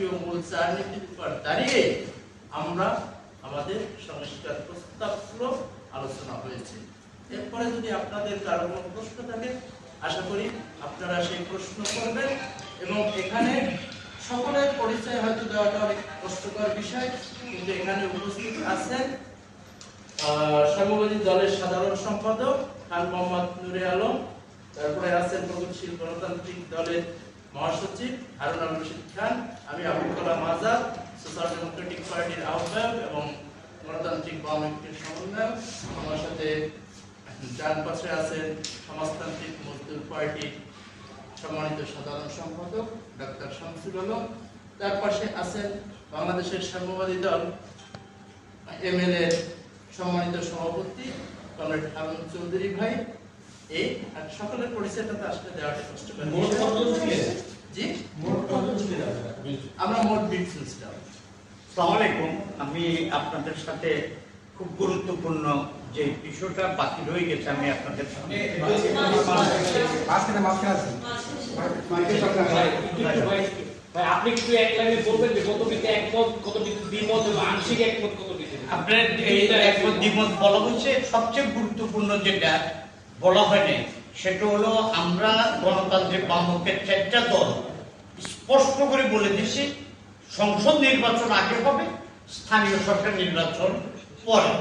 রাষ্ট্রীয় মূল চার নীতির উপর দাঁড়িয়ে আমরা আমাদের সংস্কার প্রস্তাবগুলো আলোচনা হয়েছে। এরপরে যদি আপনাদের কারও কোনো প্রশ্ন থাকে, আশা করি আপনারা সেই প্রশ্ন করবেন এবং এখানে সকলের পরিচয় হয়তো দেওয়াটা অনেক কষ্টকর বিষয়, কিন্তু এখানে উপস্থিত আছেন সর্ববাদী দলের সাধারণ সম্পাদক খান মোহাম্মদ নুরে আলম, তারপরে আছেন প্রগতিশীল গণতান্ত্রিক দলের মহাসচিব হারুন আল রশিদ খান, আমি আবুল কালাম আজাদ, সোশ্যাল ডেমোক্রেটিক পার্টির আহ্বায়ক এবং গণতান্ত্রিক বাম ঐক্যের সমন্বয়ক। আমার সাথে ডান পাশে আছেন সমাজতান্ত্রিক মজদুর পার্টির সম্মানিত সাধারণ সম্পাদক ডাক্তার শামসুল আলম। তার পাশে আছেন বাংলাদেশের সাম্যবাদী দল এমএলএ সম্মানিত সভাপতি কমরেড হারুন চৌধুরী ভাই। এই আর সকলের পরিচয়টা তো আসলে দেওয়াটা কষ্টকর মোট কতজন ছিলেন? জি? মোট কতজন ছিলেন? আমরা মোট বিট ছিলাম। আসসালামু আলাইকুম। আমি আপনাদের সাথে খুব গুরুত্বপূর্ণ যে বিষয়টা বাকি রয়ে গেছে আমি আপনাদের সামনে আপনি একটু এক লাইনে বলবেন যে কত বিতে একমত কত বিতে দ্বিমত এবং আংশিক একমত কত বিতে? আপনার এই একমত দ্বিমত বলা হয়েছে সবচেয়ে গুরুত্বপূর্ণ যেটা বলা হয়নি সেটা হলো আমরা গণতান্ত্রিক বামকের চারটা দল স্পষ্ট করে বলে দিচ্ছি সংসদ নির্বাচন আগে হবে, স্থানীয় সরকার নির্বাচন পরে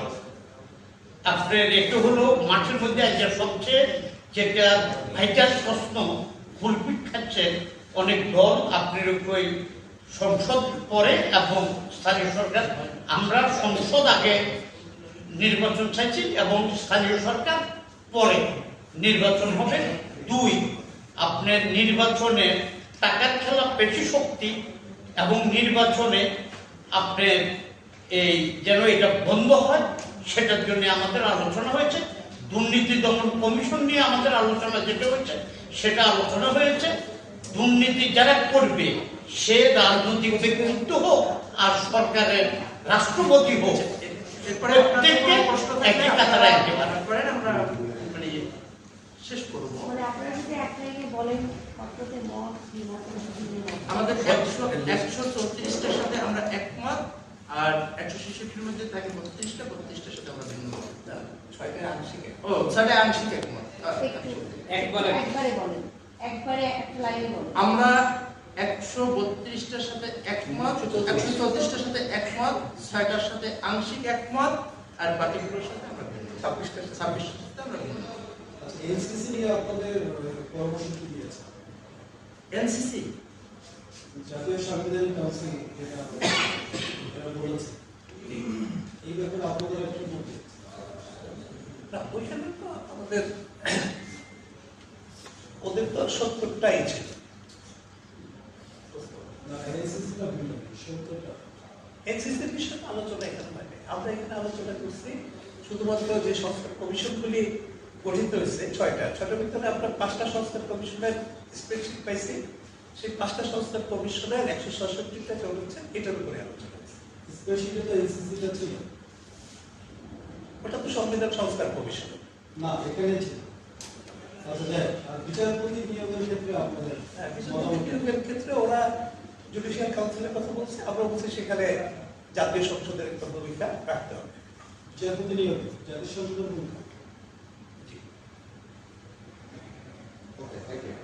আপনার একটু হলো মাঠের মধ্যে আজকে সবচেয়ে যেটা ভাইটাল প্রশ্ন ফুলপিট খাচ্ছে, অনেক দল আপনার ওই সংসদ পরে এবং স্থানীয় সরকার, আমরা সংসদ আগে নির্বাচন চাইছি এবং স্থানীয় সরকার পরে নির্বাচন হবে। দুই আপনার নির্বাচনে টাকার খেলা পেশি শক্তি এবং নির্বাচনে আপনার এই যেন এটা বন্ধ হয় সেটার জন্য আমাদের আলোচনা হয়েছে। দুর্নীতি দমন কমিশন নিয়ে আমাদের আলোচনা যেটা হয়েছে সেটা আলোচনা হয়েছে। দুর্নীতি যারা করবে সে রাজনৈতিক ব্যক্তিত্ব হোক আর সরকারের রাষ্ট্রপতি হোক এরপরে প্রত্যেককে একই কাতারে আপনারা আনতে এবং ভিন্নমত। আমাদের একশো একশো চৌত্রিশটার সাথে আমরা একমত আর একশো ছেষট্টির মধ্যে থাকে বত্রিশটা বত্রিশটার সাথে আমরা ভিন্ন। ছয়টা আংশিক এক। ও ছয়টা আংশিক একমত আহ, একটু একবারে একবারে বলেন একবারে একটা লাইনে আমরা একশো বত্রিশটার সাথে একমত একশো চৌত্রিশটার সাথে একমত ছয়টার সাথে আংশিক একমত আর বাকিগুলোর সাথে আমরা ছাব্বিশটা ছাব্বিশটার সাথে আমরা ভিন্ন। আচ্ছা, এনসিসি নিয়ে আপনাদের পরামর্শ কি দিয়েছে এনসিসি? জাতীয় সাংবিধানিক কাউন্সিল যেটা বলেছে এই ব্যাপারে আপনাদের কি মত? না ওইখানে তো আমাদের ওদের তো সত্তরটাই ছিল। না এনসিসি না সত্যটা এনসিসির বিষয়ে আলোচনা এখানে আমরা এখানে আলোচনা করছি শুধুমাত্র যে সংস্কার কমিশনগুলি গঠিত হয়েছে ছয়টা। ছয়টার ভিতরে আমরা পাঁচটা সংস্কার কমিশনের স্প্রেডশিট পাইছি। সেই পাঁচটা সংস্কার কমিশনের একশো ছষট্টিটা চলেছে এটার উপরে আলোচনা তো ছিল। ওটা তো সংবিধান সংস্কার কমিশন। না এখানে ছিল। আচ্ছা বিচারপতি নিয়োগের ক্ষেত্রে আপনাদের হ্যাঁ, ক্ষেত্রে ওরা জুডিশিয়াল কাউন্সিলের কথা বলছে। আমরা বলছি সেখানে জাতীয় সংসদের একটা ভূমিকা রাখতে হবে। বিচারপতি নিয়োগ জাতিসংঘের ভূমিকা।